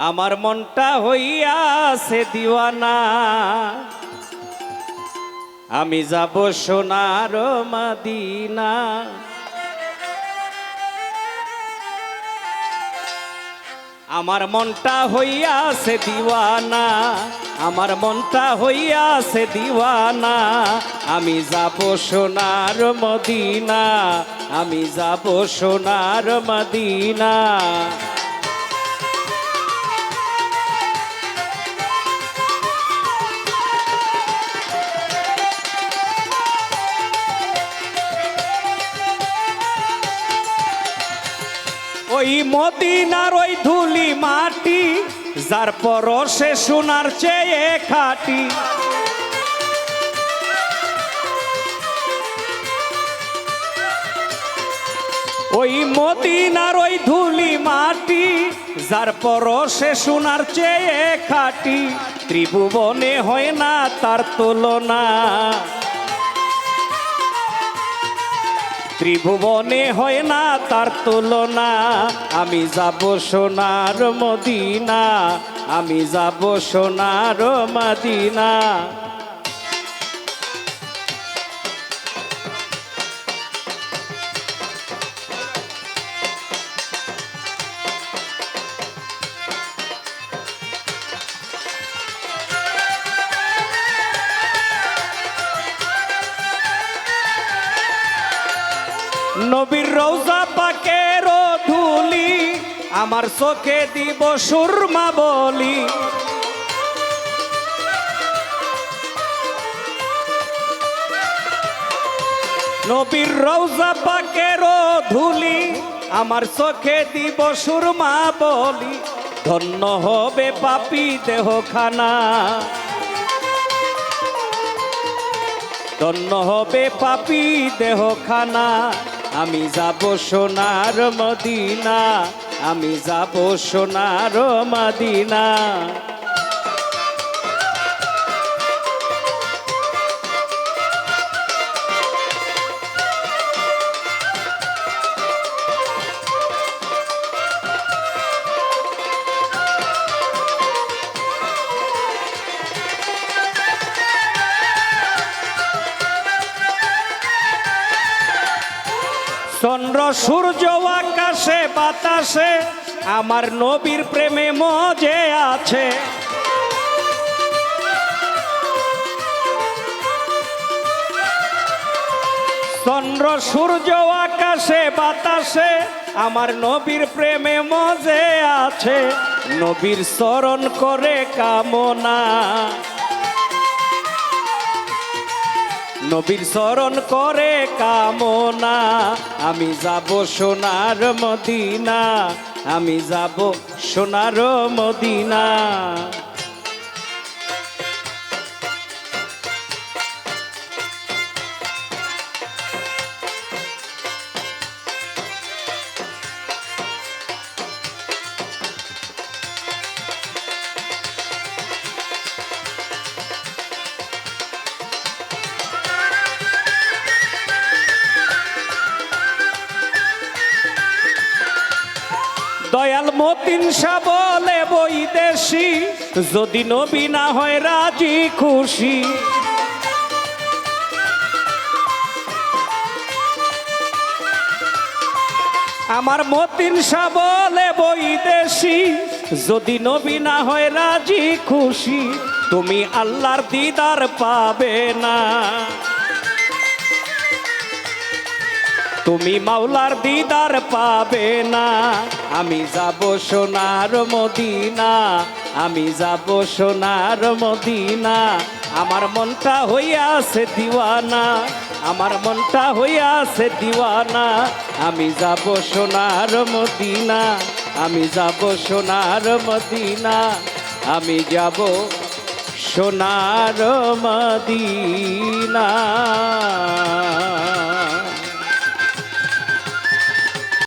আমার মনটা হইয়াছে দিওয়ানা। আমি যাব সোনার মাদিনা। আমার মনটা হইয়াছে দিওয়ানা। আমার মনটা হইয়াছে দিওয়ানা। আমি যাব সোনার মদিনা। আমি যাব সোনার মদিনা। ওই মদিনার ওই ধুলি মাটি, যার পরশে সোনার চেয়ে খাটি। ওই মদিনার ওই ধুলি মাটি, যার পরশে সোনার চেয়ে খাটি। ত্রিভুবনে হয় না তার তুলনা। ত্রিভুবনে হয় না তার তুলনা। আমি যাব সোনার মদিনা আমি যাব সোনার মদিনা। নবীর রৌজা পাকের ধুলি, আমার চোখে দিব সুরমা বলি। নবীর রৌজা পাকের ধুলি, আমার চোখে দিব সুরমা বলি। ধন্য হবে পাপি দেহখানা। ধন্য হবে পাপি দেহ খানা আমি যাব সোনার মদিনা আমি যাব সোনার মদিনা। চন্দ্র, সূর্য আকাশে, বাতাসে, আমার নবীর প্রেমে মজে আছে। চন্দ্র, সূর্য আকাশে, বাতাসে, আমার নবীর প্রেমে মজে আছে। নবীর স্মরণ করে কামনা। নবীর স্মরণ করে কামনা। আমি যাব সোনার মদিনা আমি যাব সোনার মদিনা। দয়াল মতিন শাহ বলে বৈদেশি, যদি নবী না হয় রাজি খুশি। আমার মতিন শাহ বলে বৈদেশি, যদি নবী না হয় রাজি খুশি, তুমি আল্লাহর দিদার পাবে না। তুমি মাওলার দিদার পাবে না। আমি যাব সোনার মদিনা, আমি যাব সোনার মদিনা। আমার মনটা হইয়াছে দিওয়ানা, আমার মনটা হইয়াছে দিওয়ানা। আমি যাব সোনার মদিনা, আমি যাব সোনার মদিনা। আমি যাব সোনার মদিনা।